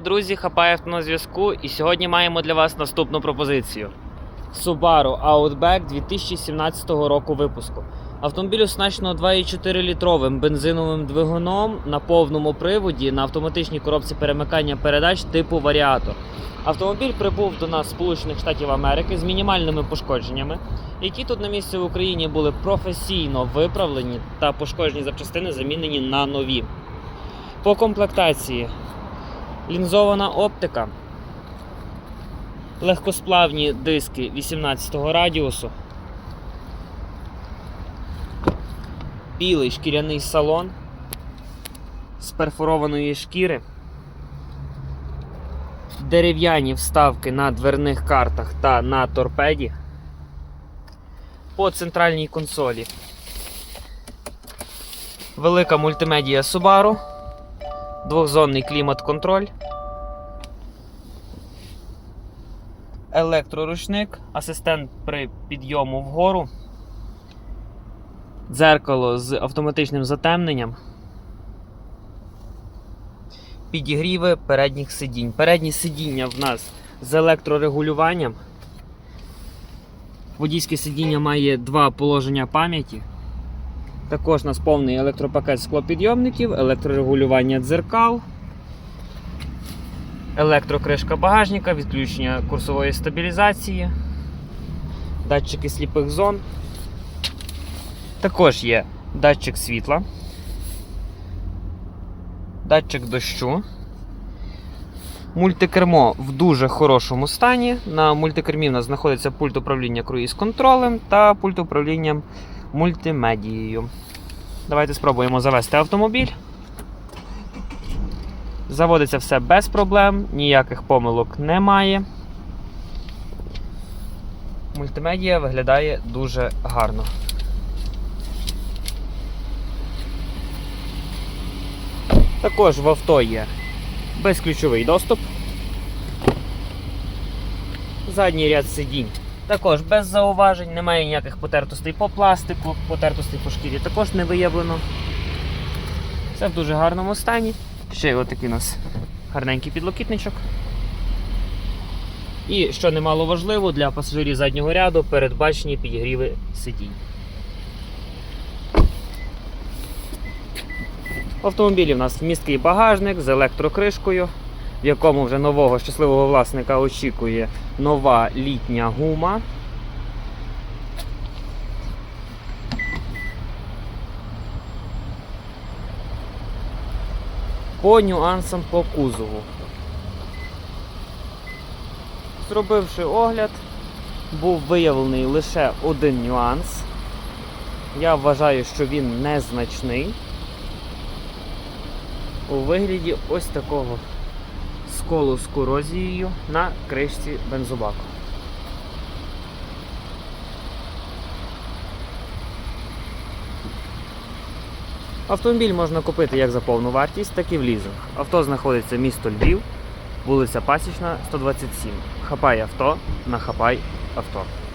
Друзі, хапає на зв'язку, і сьогодні маємо для вас наступну пропозицію: Subaru Outback 2017 року випуску. Автомобіль оснащено 2,4 літровим бензиновим двигуном на повному приводі на автоматичній коробці перемикання передач типу варіатор. Автомобіль прибув до нас з Сполучених Штатів Америки з мінімальними пошкодженнями, які тут на місці в Україні були професійно виправлені та пошкоджені запчастини замінені на нові. По комплектації лінзована оптика, легкосплавні диски 18 радіусу, білий шкіряний салон з перфорованої шкіри, дерев'яні вставки на дверних картах та на торпеді. По центральній консолі. Велика мультимедія Subaru. Двохзонний клімат-контроль, електроручник, асистент при підйому вгору, дзеркало з автоматичним затемненням, підігріви передніх сидінь. Передні сидіння в нас з електрорегулюванням. Водійське сидіння має два положення пам'яті. Також у нас повний електропакет склопідйомників, електрорегулювання дзеркал, електрокришка багажника, відключення курсової стабілізації, датчики сліпих зон. Також є датчик світла, датчик дощу. Мультикермо в дуже хорошому стані. На мультикермі в нас знаходиться пульт управління круїз-контролем та пульт управління мультимедією. Давайте спробуємо завести автомобіль. Заводиться все без проблем, ніяких помилок немає. Мультимедія виглядає дуже гарно. Також в авто є безключовий доступ. Задній ряд сидінь також без зауважень, немає ніяких потертостей по пластику, потертостей по шкірі також не виявлено. Все в дуже гарному стані. Ще отакий у нас гарненький підлокітничок. І, що немало важливо, для пасажирів заднього ряду передбачені підігріви сидінь. В автомобілі в нас місткий багажник з електрокришкою, в якому вже нового щасливого власника очікує нова літня гума. По нюансам по кузову. Зробивши огляд, був виявлений лише один нюанс. Я вважаю, що він незначний. У вигляді ось такого сколу з корозією на кришці бензобаку. Автомобіль можна купити як за повну вартість, так і в лізинг. Авто знаходиться місто Львів, вулиця Пасічна, 127. Хапай авто на хапай авто.